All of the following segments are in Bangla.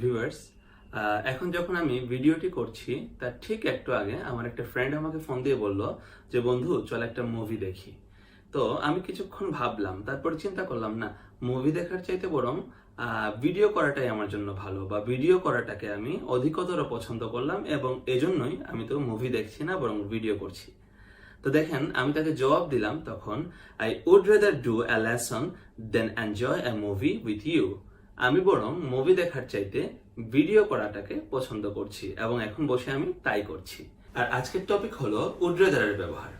ভিউয়ার্স এখন যখন আমি ভিডিওটি করছি তার ঠিক একটু আগে আমার একটা ফ্রেন্ড আমাকে ফোন দিয়ে বলল যে, বন্ধু, চল একটা মুভি দেখি। তো আমি কিছুক্ষণ ভাবলাম, তারপর চিন্তা করলাম, না মুভি দেখার চাইতে বরং ভিডিও করাটাই আমার জন্য ভালো বা ভিডিও করাটাকে আমি অধিকতর পছন্দ করলাম এবং এজন্যই আমি তো মুভি দেখছি না, বরং ভিডিও করছি। তো দেখেন, আমি তাকে জবাব দিলাম তখন I would rather do a lesson then enjoy a movie with you আমি বরং মুভি দেখার চাইতে ভিডিও করাটাকে পছন্দ করছি এবং এখন বসে আমি তাই করছি। আর আজকের টপিক হলো উড রেদারের ব্যবহার।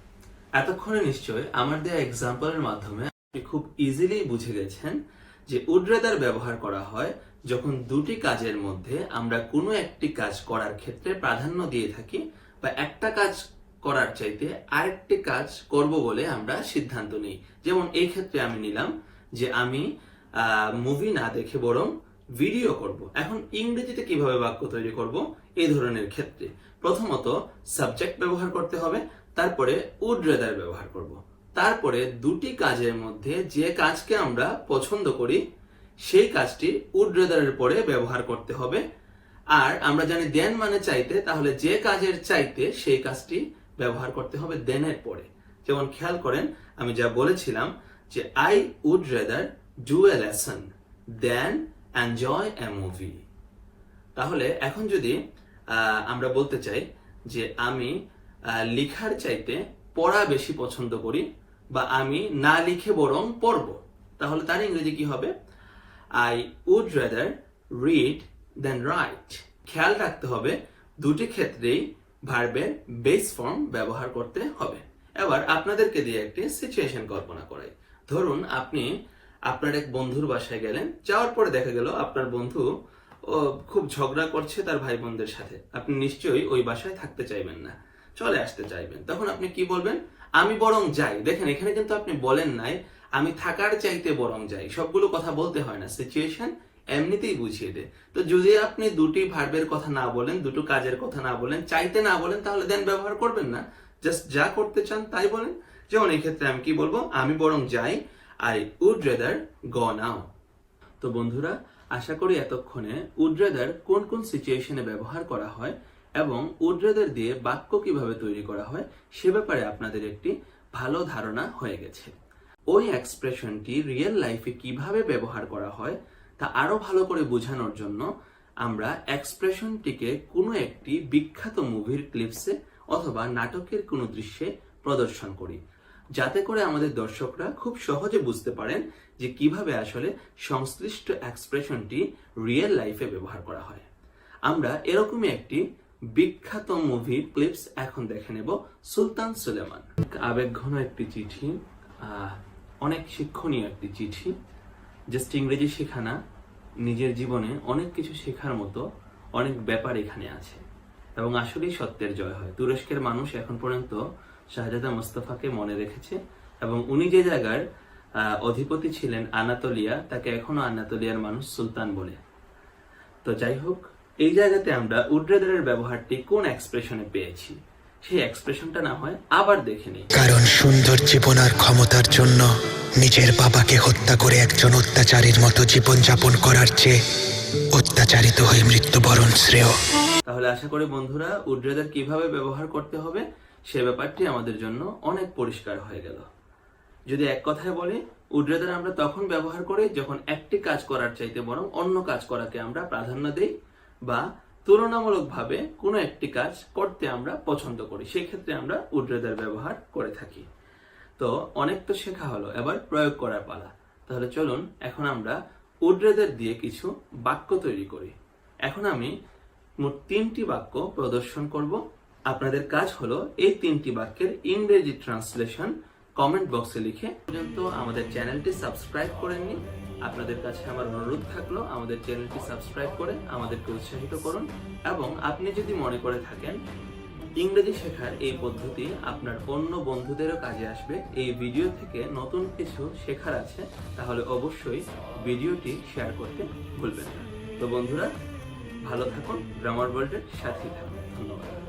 এতক্ষণে নিশ্চয় আমার দেওয়া এক্সাম্পলের মাধ্যমে আপনি খুব ইজিলি বুঝে গেছেন যে উড রেদার ব্যবহার করা হয় যখন দুটি কাজের মধ্যে আমরা কোনো একটি কাজ করার ক্ষেত্রে প্রাধান্য দিয়ে থাকি বা একটা কাজ করার চাইতে আরেকটি কাজ করব বলে আমরা সিদ্ধান্ত নিই। যেমন এই ক্ষেত্রে আমি নিলাম যে আমি মুভি না দেখে বরং ভিডিও করব। এখন ইংরেজিতে কীভাবে বাক্য তৈরি করব? এই ধরনের ক্ষেত্রে। প্রথমত সাবজেক্ট ব্যবহার করতে হবে, তারপরে উড রেদার ব্যবহার করব। তারপরে দুটি কাজের মধ্যে যে কাজকে আমরা পছন্দ করি, সেই কাজটি উড রেদারের পরে ব্যবহার করতে হবে। আর আমরা জানি দেন মানে চাইতে, তাহলে যে কাজের চাইতে সেই কাজটি ব্যবহার করতে হবে দেনের পরে। যেমন খেয়াল করেন, আমি যা বলেছিলাম যে I would rather do a lesson then enjoy a movie তাহলে এখন যদি আমরা বলতে চাই যে আমি লিখার চাইতে পড়া বেশি পছন্দ করি বা আমি না লিখে বরং পড়ব, তাহলে তার ইংরেজি কি হবে? I would rather read then write খেয়াল রাখতে হবে, দুটি ক্ষেত্রেই ভার্বের বেস ফর্ম ব্যবহার করতে হবে। এবার আপনাদেরকে দিয়ে একটি সিচুয়েশন কল্পনা করাই। ধরুন আপনি আপনার এক বন্ধুর বাসায় গেলেন, যাওয়ার পরে দেখা গেল আপনার বন্ধু খুব ঝগড়া করছে তার ভাই বোনদের সাথে। আপনি নিশ্চয়ই ওই বাসায় থাকতে চাইবেন না, চলে আসতে চাইবেন। তখন আপনি কি বলবেন? আমি বরং যাই। দেখেন, এখানে কিন্তু আপনি বলেন নাই, আমি থাকার চাইতে বরং যাই। সবগুলো কথা বলতে হয় না সিচুয়েশন এমনিতেই বুঝিয়ে দেয়। তো যদি আপনি দুটি ভার্বের কথা না বলেন, দুটো কাজের কথা না বলেন, চাইতে না বলেন, তাহলে দেন ব্যবহার করবেন না। জাস্ট যা করতে চান তাই বলেন। যেমন এই ক্ষেত্রে আমি কি বলব? আমি বরং যাই আই উড রেদার গ নাও। তো বন্ধুরা, আশা করি এতক্ষণে উড উড্রেদার কোন কোন সিচুয়েশনে ব্যবহার করা হয় এবং উড উড্রেদার দিয়ে বাক্য কীভাবে তৈরি করা হয় সে ব্যাপারে আপনাদের একটি ভালো ধারণা হয়ে গেছে। ওই এক্সপ্রেশনটি রিয়েল লাইফে কীভাবে ব্যবহার করা হয় তা আরও ভালো করে বোঝানোর জন্য আমরা এক্সপ্রেশনটিকে কোনো একটি বিখ্যাত মুভির ক্লিপসে অথবা নাটকের কোনো দৃশ্যে প্রদর্শন করি। যাতে করে আমাদের দর্শকরা খুব সহজে বুঝতে পারেন যে কীভাবে আসলে সংশ্লিষ্ট এক্সপ্রেশনটি রিয়েল লাইফে ব্যবহার করা হয়। আমরা এরকমই একটি বিখ্যাত মুভির ক্লিপস এখন দেখে নেব, সুলতান সুলেমান। আবেগঘন একটি চিঠি অনেক শিক্ষণীয় একটি চিঠি। জাস্ট ইংরেজি শেখানা, নিজের জীবনে অনেক কিছু শেখার মতো অনেক ব্যাপার এখানে আছে। এবং আসলেই সত্যের জয় হয়। তুরস্কের মানুষ এখন পর্যন্ত শাহজাদা মোস্তফাকে মনে রেখেছে এবং উনি যে জায়গার অধিপতি ছিলেন আনাতোলিয়া তাকে এখনও আনাতোলিয়ার মানুষ সুলতান বলে। তো যাই হোক এই জায়গাতে আমরা উড্রেদারের ব্যবহারটি কোন এক্সপ্রেশনে পেয়েছি? সেই এক্সপ্রেশনটা না হয় আবার দেখে নিই। কারণ সুন্দর জীবন আর ক্ষমতার জন্য নিজের বাবাকে হত্যা করে একজন অত্যাচারীর মতো জীবন যাপন করার চেয়ে অত্যাচারিত হয়ে মৃত্যুবরণ শ্রেয়। তাহলে আশা করি বন্ধুরা উড্রেদার কীভাবে ব্যবহার করতে হবে সে ব্যাপারটি আমাদের জন্য অনেক পরিষ্কার হয়ে গেল। যদি এক কথায় বলি, উড্রেদার আমরা তখন ব্যবহার করি যখন একটি কাজ করার চাইতে বরং অন্য কাজ করাকে আমরা প্রাধান্য দিই বা তুলনামূলকভাবে কোনো একটি কাজ করতে আমরা পছন্দ করি। সেই ক্ষেত্রে আমরা উড্রেদার ব্যবহার করে থাকি। তো অনেক তো শেখা হলো, এবার প্রয়োগ করার পালা। তাহলে চলুন, এখন আমরা উড্রেদার দিয়ে কিছু বাক্য তৈরি করি। এখন আমি মোট তিনটি বাক্য প্রদর্শন করব। আপনাদের কাজ হলো এই তিনটি বাক্যের ইংরেজি ট্রান্সলেশন কমেন্ট বক্সে লিখে পর্যন্ত আমাদের চ্যানেলটি সাবস্ক্রাইব করে নিন আপনাদের কাছে আমার অনুরোধ থাকল আমাদের চ্যানেলটি সাবস্ক্রাইব করে আমাদেরকে উৎসাহিত করুন এবং আপনি যদি মনে করে থাকেন ইংরেজি শেখার এই পদ্ধতি আপনার অন্য বন্ধুদেরও কাজে আসবে, এই ভিডিও থেকে নতুন কিছু শেখার আছে, তাহলে অবশ্যই ভিডিওটি শেয়ার করতে ভুলবেন না। তো বন্ধুরা, ভালো থাকুন গ্রামার ওয়ার্ল্ডের সাথে থাকুন। ধন্যবাদ।